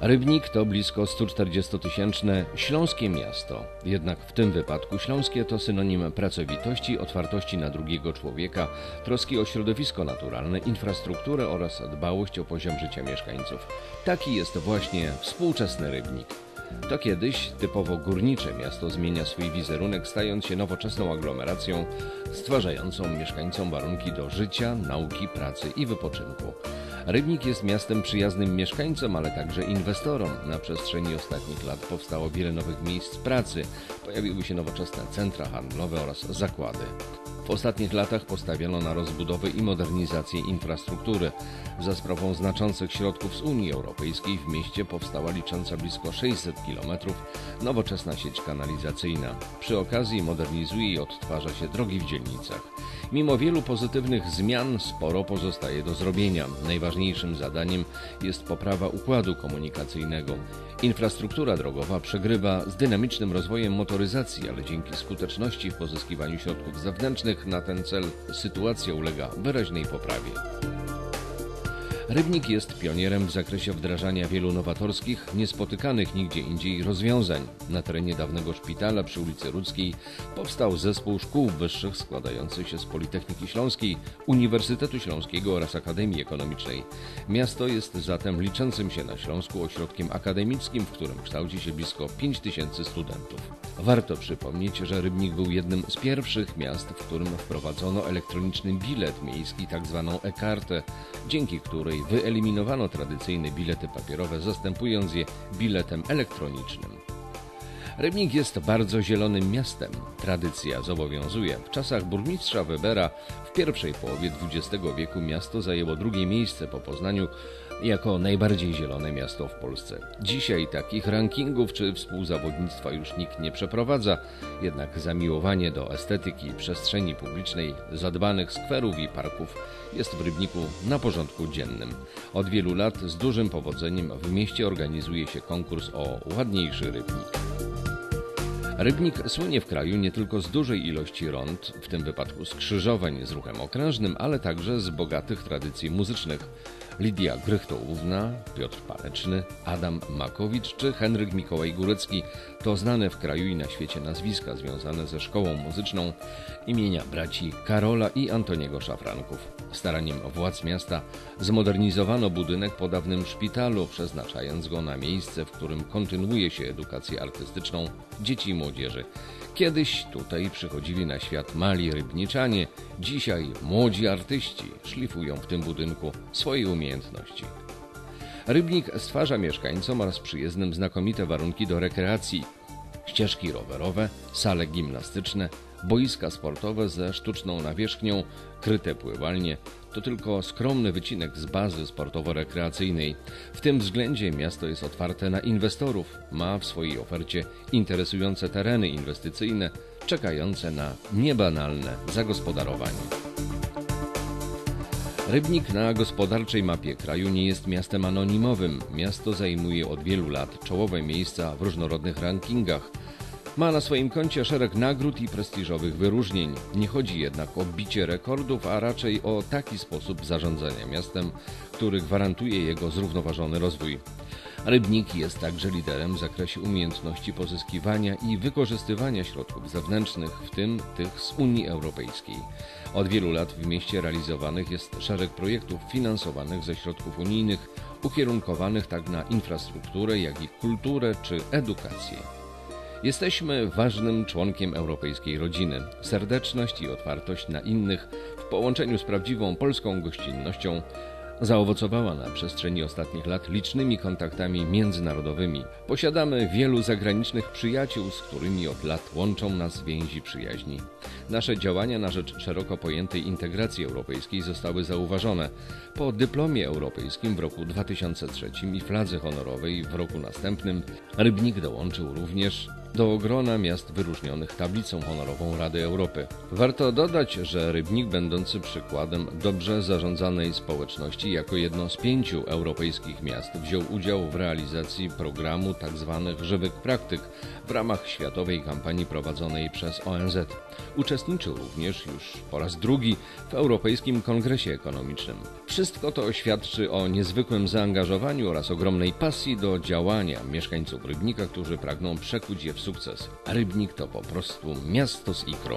Rybnik to blisko 140-tysięczne śląskie miasto. Jednak w tym wypadku śląskie to synonim pracowitości, otwartości na drugiego człowieka, troski o środowisko naturalne, infrastrukturę oraz dbałość o poziom życia mieszkańców. Taki jest właśnie współczesny Rybnik. To kiedyś typowo górnicze miasto zmienia swój wizerunek, stając się nowoczesną aglomeracją, stwarzającą mieszkańcom warunki do życia, nauki, pracy i wypoczynku. Rybnik jest miastem przyjaznym mieszkańcom, ale także inwestorom. Na przestrzeni ostatnich lat powstało wiele nowych miejsc pracy, pojawiły się nowoczesne centra handlowe oraz zakłady. W ostatnich latach postawiono na rozbudowę i modernizację infrastruktury. Za sprawą znaczących środków z Unii Europejskiej w mieście powstała licząca blisko 600 km nowoczesna sieć kanalizacyjna. Przy okazji modernizuje i odtwarza się drogi w dzielnicach. Mimo wielu pozytywnych zmian sporo pozostaje do zrobienia. Najważniejszym zadaniem jest poprawa układu komunikacyjnego. Infrastruktura drogowa przegrywa z dynamicznym rozwojem motoryzacji, ale dzięki skuteczności w pozyskiwaniu środków zewnętrznych na ten cel sytuacja ulega wyraźnej poprawie. Rybnik jest pionierem w zakresie wdrażania wielu nowatorskich, niespotykanych nigdzie indziej rozwiązań. Na terenie dawnego szpitala przy ulicy Rudzkiej powstał zespół szkół wyższych składający się z Politechniki Śląskiej, Uniwersytetu Śląskiego oraz Akademii Ekonomicznej. Miasto jest zatem liczącym się na Śląsku ośrodkiem akademickim, w którym kształci się blisko 5 tysięcy studentów. Warto przypomnieć, że Rybnik był jednym z pierwszych miast, w którym wprowadzono elektroniczny bilet miejski, tzw. Tak e-kartę, dzięki której której wyeliminowano tradycyjne bilety papierowe, zastępując je biletem elektronicznym. Rybnik jest bardzo zielonym miastem. Tradycja zobowiązuje. W czasach burmistrza Webera w pierwszej połowie XX wieku miasto zajęło drugie miejsce po Poznaniu jako najbardziej zielone miasto w Polsce. Dzisiaj takich rankingów czy współzawodnictwa już nikt nie przeprowadza, jednak zamiłowanie do estetyki przestrzeni publicznej, zadbanych skwerów i parków jest w Rybniku na porządku dziennym. Od wielu lat z dużym powodzeniem w mieście organizuje się konkurs o ładniejszy rybnik. Rybnik słynie w kraju nie tylko z dużej ilości rond, w tym wypadku skrzyżowań z ruchem okrężnym, ale także z bogatych tradycji muzycznych. Lidia Grychtołówna, Piotr Paleczny, Adam Makowicz czy Henryk Mikołaj Górecki to znane w kraju i na świecie nazwiska związane ze szkołą muzyczną imienia braci Karola i Antoniego Szafranków. Staraniem władz miasta zmodernizowano budynek po dawnym szpitalu, przeznaczając go na miejsce, w którym kontynuuje się edukację artystyczną dzieci i młodzieży. Kiedyś tutaj przychodzili na świat mali rybniczanie, dzisiaj młodzi artyści szlifują w tym budynku swoje umiejętności. Rybnik stwarza mieszkańcom oraz przyjezdnym znakomite warunki do rekreacji. Ścieżki rowerowe, sale gimnastyczne, boiska sportowe ze sztuczną nawierzchnią, kryte pływalnie to tylko skromny wycinek z bazy sportowo-rekreacyjnej. W tym względzie miasto jest otwarte na inwestorów, ma w swojej ofercie interesujące tereny inwestycyjne, czekające na niebanalne zagospodarowanie. Rybnik na gospodarczej mapie kraju nie jest miastem anonimowym. Miasto zajmuje od wielu lat czołowe miejsca w różnorodnych rankingach – ma na swoim koncie szereg nagród i prestiżowych wyróżnień. Nie chodzi jednak o bicie rekordów, a raczej o taki sposób zarządzania miastem, który gwarantuje jego zrównoważony rozwój. Rybnik jest także liderem w zakresie umiejętności pozyskiwania i wykorzystywania środków zewnętrznych, w tym tych z Unii Europejskiej. Od wielu lat w mieście realizowanych jest szereg projektów finansowanych ze środków unijnych, ukierunkowanych tak na infrastrukturę, jak i kulturę czy edukację. Jesteśmy ważnym członkiem europejskiej rodziny. Serdeczność i otwartość na innych w połączeniu z prawdziwą polską gościnnością zaowocowała na przestrzeni ostatnich lat licznymi kontaktami międzynarodowymi. Posiadamy wielu zagranicznych przyjaciół, z którymi od lat łączą nas więzi przyjaźni. Nasze działania na rzecz szeroko pojętej integracji europejskiej zostały zauważone. Po dyplomie europejskim w roku 2003 i fladze honorowej w roku następnym Rybnik dołączył również do grona miast wyróżnionych tablicą honorową Rady Europy. Warto dodać, że Rybnik, będący przykładem dobrze zarządzanej społeczności, jako jedno z pięciu europejskich miast wziął udział w realizacji programu tzw. żywych praktyk w ramach światowej kampanii prowadzonej przez ONZ. Uczestniczył również już po raz drugi w Europejskim Kongresie Ekonomicznym. Wszystko to świadczy o niezwykłym zaangażowaniu oraz ogromnej pasji do działania mieszkańców Rybnika, którzy pragną przekuć je w sukces. Rybnik to po prostu miasto z ikrą.